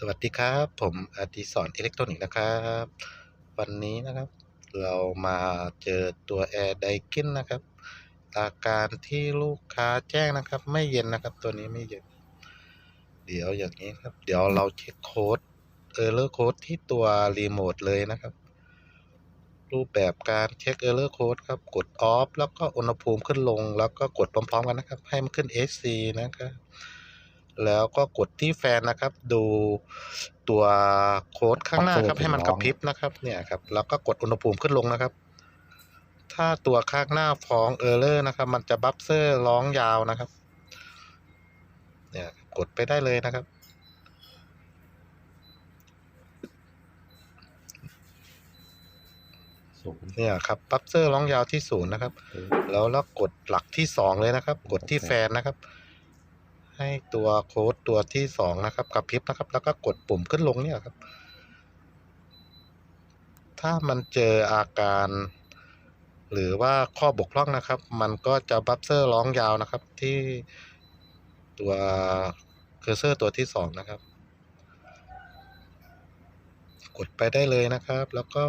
สวัสดีครับ ผมอดิศรอิเล็กทรอนิกส์นะครับ วันนี้นะครับ เรามาเจอตัวแอร์ไดกินนะครับ อาการที่ลูกค้าแจ้งนะครับ ไม่เย็นนะครับ ตัวนี้ไม่เย็น เดี๋ยวอย่างนี้ครับ เดี๋ยวเราเช็คโค้ดเออร์เลอร์โค้ดที่ตัวรีโมทเลยนะครับ รูปแบบการเช็คเออร์เลอร์โค้ดครับ กดออฟแล้วก็อุณหภูมิขึ้นลง แล้วก็กดพร้อมๆกันนะครับ ให้มันขึ้น SC นะครับ แล้วก็กดที่แฟนนะครับ ดูตัวโค้ดข้างหน้าครับ ให้มันกระพริบนะครับ เนี่ยครับ แล้วก็กดอุณหภูมิขึ้นลงนะครับ ถ้าตัวข้างหน้าฟ้องเออร์เลอร์นะครับ มันจะบัฟเซอร์ร้องยาวนะครับ เนี่ยกดไปได้เลยนะครับศูนย์เนี่ยครับบัฟเซอร์ร้องยาวที่ศูนย์นะครับ แล้วแล้วกดหลักที่สองเลยนะครับ กดที่แฟนนะครับ ให้ตัวโค้ดตัวที่สองนะครับกระพริบนะครับ แล้วก็กดปุ่มขึ้นลงเนี่ยครับ ถ้ามันเจออาการ หรือว่าข้อบกพร่องนะครับ มันก็จะบัฟเซอร์ร้องยาวนะครับที่ตัวเคอร์เซอร์ตัวที่สองนะครับ กดไปได้เลยนะครับ แล้วก็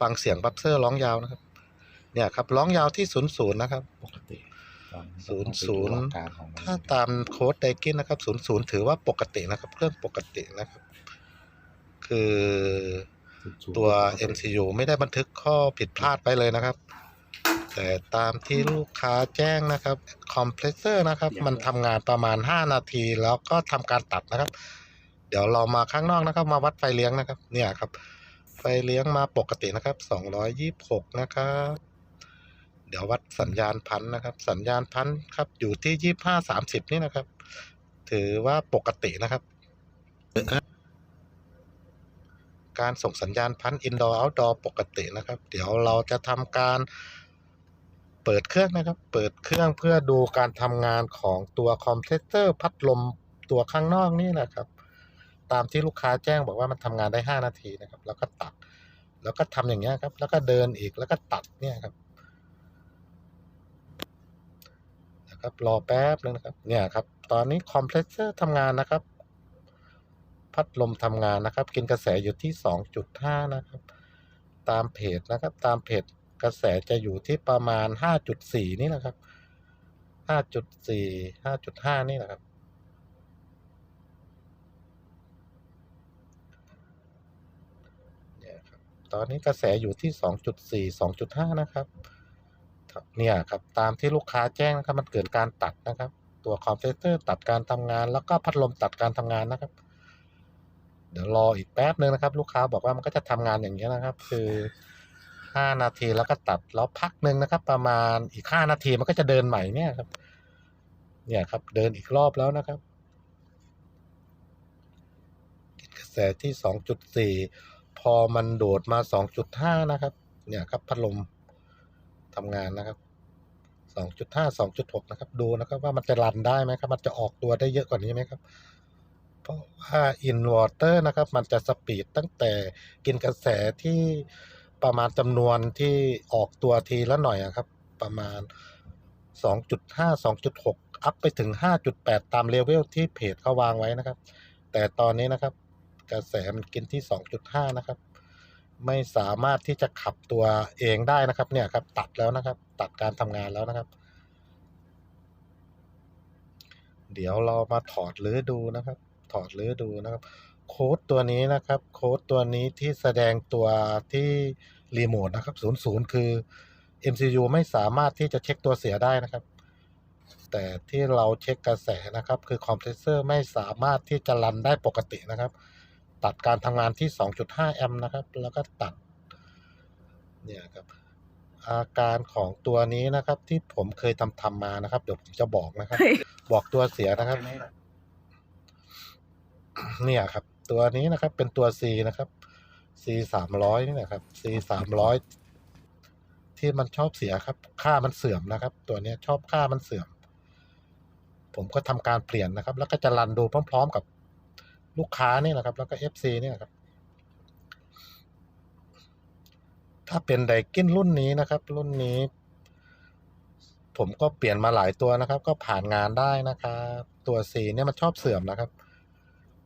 ฟังเสียงบัฟเซอร์ร้องยาวนะครับ เนี่ยครับร้องยาวที่ศูนย์ศูนย์นะครับ ปกติ ศูนย์ต้องไปศูนย์ดูอาการของมันถ้าตามโค้ดไดกินนะครับศูนย์ศูนย์ถือว่าปกตินะครับ เครื่องปกตินะครับ คือศูนย์ตัวปกติ MCU ไม่ได้บันทึกข้อผิดพลาดไปเลยนะครับ แต่ตามที่ลูกค้าแจ้งนะครับ คอมเพรสเซอร์นะครับ มันทำงานประมาณ 5 นาทีแล้วก็ทำการตัดนะครับ เดี๋ยวเรามาข้างนอกนะครับ มาวัดไฟเลี้ยงนะครับ เนี่ยครับ ไฟเลี้ยงมาปกตินะครับ 226 นะครับ เดี๋ยววัดสัญญาณพันธ์นะครับ สัญญาณพันธ์ครับอยู่ที่25 30นี่นะครับ ถือว่าปกตินะครับ การส่งสัญญาณพันอินดอร์เอาท์ดอร์ปกตินะครับ เดี๋ยวเราจะทำการเปิดเครื่องนะครับ เปิดเครื่องเพื่อดูการทำงานของตัวคอมเพรสเซอร์พัดลมตัวข้างนอกนี่นะครับ ตามที่ลูกค้าแจ้งบอกว่ามันทำงานได้ 5 นาทีนะครับ แล้วก็ตัด แล้วก็ทำอย่างเงี้ยครับ แล้วก็เดินอีก แล้วก็ตัดเนี่ยครับ นะครับรอแป๊บนึงนะครับเนี่ยครับตอนนี้คอมเพรสเซอร์ทำงานนะครับ พัดลมทำงานนะครับ กินกระแสอยู่ที่ 2.5 นะครับ ตามเพจนะครับ ตามเพจกระแสจะอยู่ที่ประมาณ 5.4 นี่นะครับ 5.4 5.5 นี่นะครับเนี่ยครับตอนนี้กระแสอยู่ที่ 2.4 2.5 นะครับ เนี่ยครับตามที่ลูกค้าแจ้งนะครับมันเกิดการตัดนะครับ ตัวคอมเพรสเซอร์ตัดการทำงาน แล้วก็พัดลมตัดการทำงานนะครับ เดี๋ยวรออีกแป๊บนึงนะครับ ลูกค้าบอกว่ามันก็จะทำงานอย่างนี้นะครับ คือห้านาทีแล้วก็ตัดแล้วพักหนึ่งนะครับ ประมาณอีกห้านาทีมันก็จะเดินใหม่เนี่ยครับ เนี่ยครับ เดินอีกรอบแล้วนะครับกระแสที่สองจุดสี่พอมันโดดมาสองจุดห้านะครับ เนี่ยครับพัดลม ทำงานนะครับสองจุดห้าสองจุดหกนะครับ ดูนะครับว่ามันจะรันได้ไหมครับ มันจะออกตัวได้เยอะกว่านี้ไหมครับ เพราะว่าอินวอเตอร์นะครับ มันจะสปีดตั้งแต่กินกระแสที่ประมาณจำนวนที่ออกตัวทีละหน่อยครับ ประมาณ 2.5 2.6 อัพไปถึง 5.8 ตามเลเวลที่เพจเขาวางไว้นะครับ แต่ตอนนี้นะครับ กระแสมันกินที่ 2.5 นะครับ ไม่สามารถที่จะขับตัวเองได้นะครับ เนี่ยครับ ตัดแล้วนะครับ ตัดการทำงานแล้วนะครับ เดี๋ยวเรามาถอดหรือดูนะครับ ถอดหรือดูนะครับโค้ดตัวนี้นะครับ โค้ดตัวนี้ที่แสดงตัวที่รีโมทนะครับ00 คือ MCU ไม่สามารถที่จะเช็คตัวเสียได้นะครับ แต่ที่เราเช็คกระแสนะครับ คือคอมเพรสเซอร์ไม่สามารถที่จะรันได้ปกตินะครับ ตัดการทำงานที่ 2.5 แอมป์นะครับ แล้วก็ตัด เนี่ยครับ อาการของตัวนี้นะครับ ที่ผมเคยทำทำมานะครับ เดี๋ยวผมจะบอกนะครับ บอกตัวเสียนะครับ เนี่ยครับ ตัวนี้นะครับ เป็นตัว C นะครับ C สามร้อยนี่นะครับ C สามร้อยที่มันชอบเสียครับ ค่ามันเสื่อมนะครับ ตัวเนี้ยชอบค่ามันเสื่อม ผมก็ทำการเปลี่ยนนะครับ แล้วก็จะรันดูพร้อม ๆ กับ ลูกค้านี่นะครับ แล้วก็ FC เนี่ยครับ ถ้าเป็นไดกินรุ่นนี้นะครับ รุ่นนี้ ผมก็เปลี่ยนมาหลายตัวนะครับ ก็ผ่านงานได้นะครับ ตัว C เนี่ยมันชอบเสื่อมนะครับ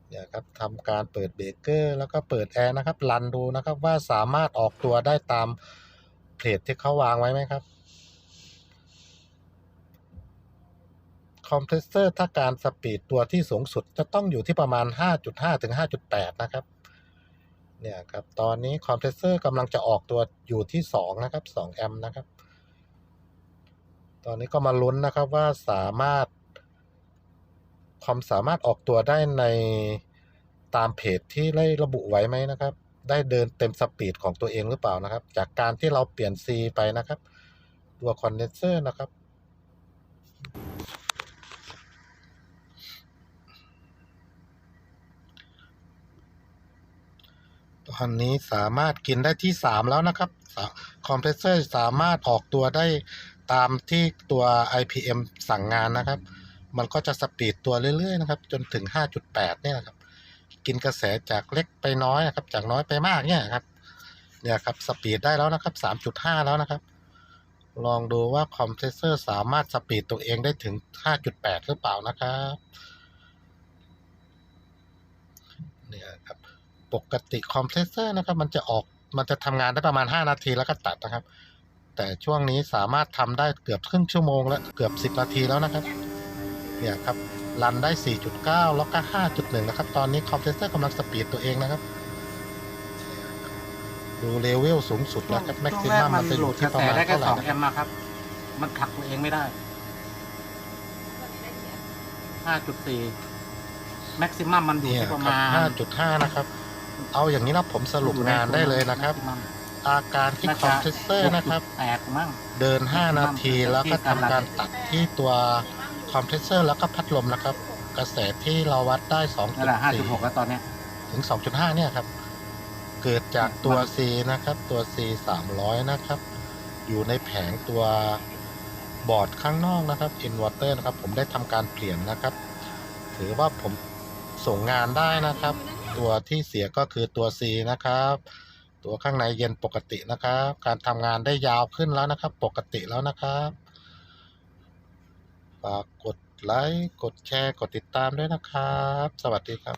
เนี่ยครับทำการเปิดเบรกเกอร์แล้วก็เปิดแอร์นะครับ รันดูนะครับว่าสามารถออกตัวได้ตามเพจที่เขาวางไว้ไหมครับ คอมเพรสเซอร์ถ้าการสปีดตัวที่สูงสุดจะต้องอยู่ที่ประมาณ 5.5 ถึง 5.8 นะครับ เนี่ยครับ ตอนนี้คอมเพรสเซอร์กำลังจะออกตัวอยู่ที่ 2 นะครับ 2 แอมป์นะครับ ตอนนี้ก็มาลุ้นนะครับว่าสามารถคอมสามารถออกตัวได้ในตามเพจที่ได้ระบุไว้ไหมนะครับ ได้เดินเต็มสปีดของตัวเองหรือเปล่านะครับ จากการที่เราเปลี่ยน C ไปนะครับ ตัวคอนเดนเซอร์นะครับ อันนี้สามารถกินได้ที่ 3 แล้วนะครับคอมเพรสเซอร์สามารถออกตัวได้ตามที่ตัว IPM สั่งงานนะครับ มันก็จะสปีดตัวเรื่อยๆนะครับ จนถึง 5.8 เนี่ยครับ กินกระแสจากเล็กไปน้อยนะครับ จากน้อยไปมากเนี่ยครับ เนี่ยครับสปีดได้แล้วนะครับ 3.5 แล้วนะครับ ลองดูว่าคอมเพรสเซอร์สามารถสปีดตัวเองได้ถึง 5.8 หรือเปล่านะครับ เนี่ยครับ ปกติคอมเพรสเซอร์นะครับ มันจะออกมันจะทำงานได้ประมาณ 5 นาทีแล้วก็ตัดนะครับ แต่ช่วงนี้สามารถทำได้เกือบครึ่งชั่วโมงแล้วเกือบ 10 นาทีแล้วนะครับเนี่ยครับรันได้ 4.9 แล้วก็ 5.1 นะครับ ตอนนี้คอมเพรสเซอร์กำลังสปีดตัวเองนะครับ ดูเลเวลสูงสุดแล้วครับแม็กซิมัมมันจะอยู่ที่ประมาณได้แค่เท่าไหร่สองนะแอมป์มาครับ มันผลักตัวเองไม่ได้ห้าจุดสี่แม็กซิมัมมันอยู่เนี่ยที่ประครัมาณบ5.5 นะครับ เอาอย่างนี้นะผมสรุปงานได้เลยนะครับ อาการที่คอมเพรสเซอร์นะครับแปดมั้งเดิน 5 นาทีแล้วก็ทำการตัดที่ตัวคอมเพรสเซอร์แล้วก็พัดลมนะครับ กระแสที่เราวัดได้นั่นแหละห้าจุดหก2.4แล้วตอนเนี้ยถึง 2.5 เนี่ยครับ เกิดจากตัว C นะครับตัว C 300 นะครับ อยู่ในแผงตัวบอร์ดข้างนอกนะครับ inverter นะครับ ผมได้ทำการเปลี่ยนนะครับ ถือว่าผมส่งงานได้นะครับ ตัวที่เสียก็คือตัว C นะครับ ตัวข้างในเย็นปกตินะครับ การทำงานได้ยาวขึ้นแล้วนะครับ ปกติแล้วนะครับฝากกดไลค์ กดแชร์ กดติดตามด้วยนะครับ สวัสดีครับ